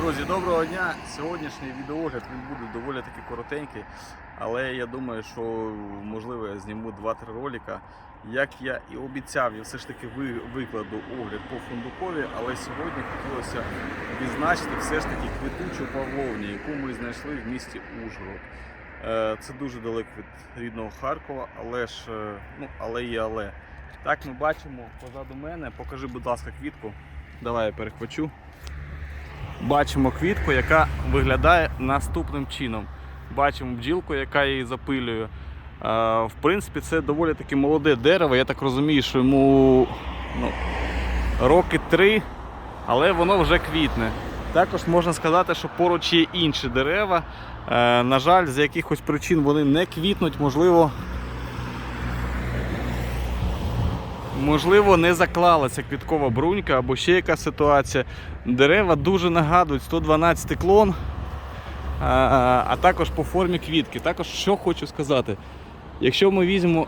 Друзі, доброго дня! Сьогоднішній відеогляд він буде доволі таки коротенький, але я думаю, що можливо я зніму 2-3 ролика. Як я і обіцяв, я все ж таки викладу огляд по фундукові, але сьогодні хотілося відзначити все ж таки квітучу павловню, яку ми знайшли в місті Ужгород. Е, Це дуже далеко від рідного Харкова, але ж е, ну, але і але. Так ми бачимо позаду мене. Покажи, будь ласка, квітку. Давай я перехвачу бачимо квітку, яка виглядає наступним чином. Бачимо бджілку, яка її запилює. Е, В принципі, це доволі таки молоде дерево. Я так розумію, що йому ну, роки три, але воно вже квітне. Також можна сказати, що поруч є інші дерева. Е, На жаль, з якихось причин вони не квітнуть, можливо. Можливо, не заклалася квіткова брунька або ще якась ситуація. Дерева дуже нагадують 112 клон, а, а також по формі квітки. Також що хочу сказати, якщо ми візьмемо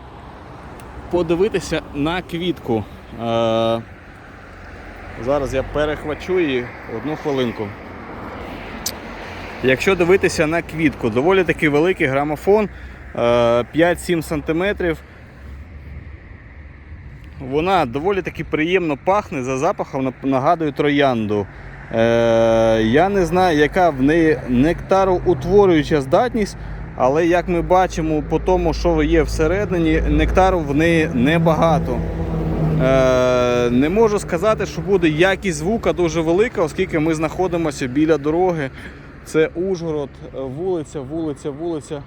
подивитися на квітку, е, зараз я перехвачу її одну хвилинку. Якщо дивитися на квітку, доволі таки великий грамофон е, 5-7 см. Вона доволі таки приємно пахне, за запахом нагадує троянду. Е, я не знаю, яка в неї нектароутворююча здатність, але як ми бачимо по тому, що є всередині, нектару в неї небагато. Е, не можу сказати, що буде якість звука дуже велика, оскільки ми знаходимося біля дороги. Це Ужгород, вулиця, вулиця, вулиця.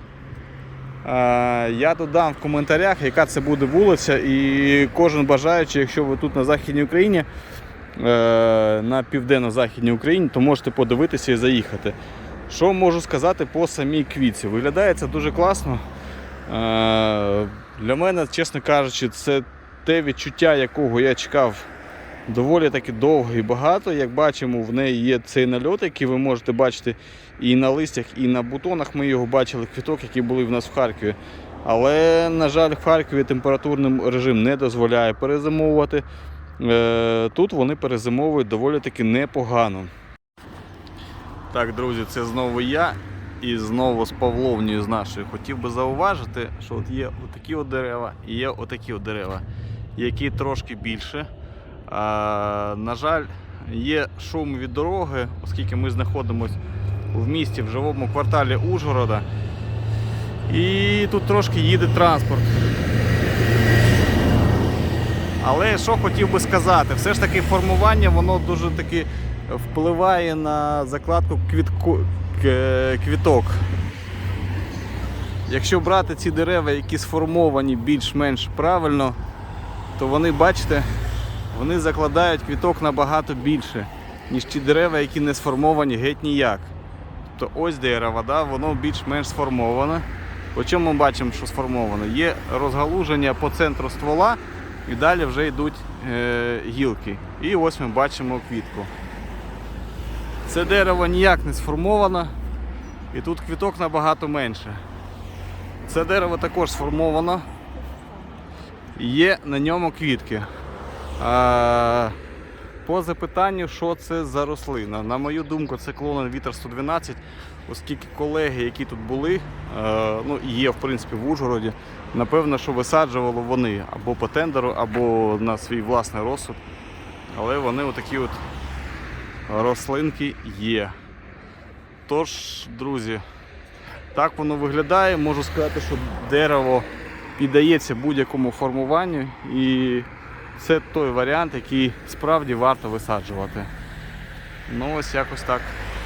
Я додам в коментарях, яка це буде вулиця, і кожен бажаючий, якщо ви тут на Західній Україні, е, на південно-західній Україні, то можете подивитися і заїхати. Що можу сказати по самій квітці? Виглядає це дуже класно. Е, Для мене, чесно кажучи, це те відчуття, якого я чекав доволі таки довго і багато. Як бачимо, в неї є цей нальот, який ви можете бачити і на листях, і на бутонах. Ми його бачили, квіток, які були в нас в Харкові. Але, на жаль, в Харкові температурний режим не дозволяє перезимовувати. Е, Тут вони перезимовують доволі таки непогано. Так, друзі, це знову я. І знову з Павловнею з нашою хотів би зауважити, що от є отакі от дерева і є отакі от дерева, які трошки більше. На жаль, є шум від дороги, оскільки ми знаходимося в місті в живому кварталі Ужгорода. І тут трошки їде транспорт. Але що хотів би сказати, все ж таки формування воно дуже таки впливає на закладку квітку, квіток. Якщо брати ці дерева, які сформовані більш-менш правильно, то вони, бачите, вони закладають квіток набагато більше, ніж ті дерева, які не сформовані геть ніяк. Тобто ось дерево, да, воно більш-менш сформоване. По чому ми бачимо, що сформовано? Є розгалуження по центру ствола і далі вже йдуть е, гілки. І ось ми бачимо квітку. Це дерево ніяк не сформовано, і тут квіток набагато менше. Це дерево також сформовано. Є на ньому квітки. По запитанню, що це за рослина. На мою думку, це клонен вітер 112, оскільки колеги, які тут були, е, ну і є в принципі в Ужгороді, напевно, що висаджували вони або по тендеру, або на свій власний розсуд. Але вони отакі от рослинки є. Тож, друзі, так воно виглядає. Можу сказати, що дерево піддається будь-якому формуванню і це той варіант, який справді варто висаджувати. Ну ось якось так.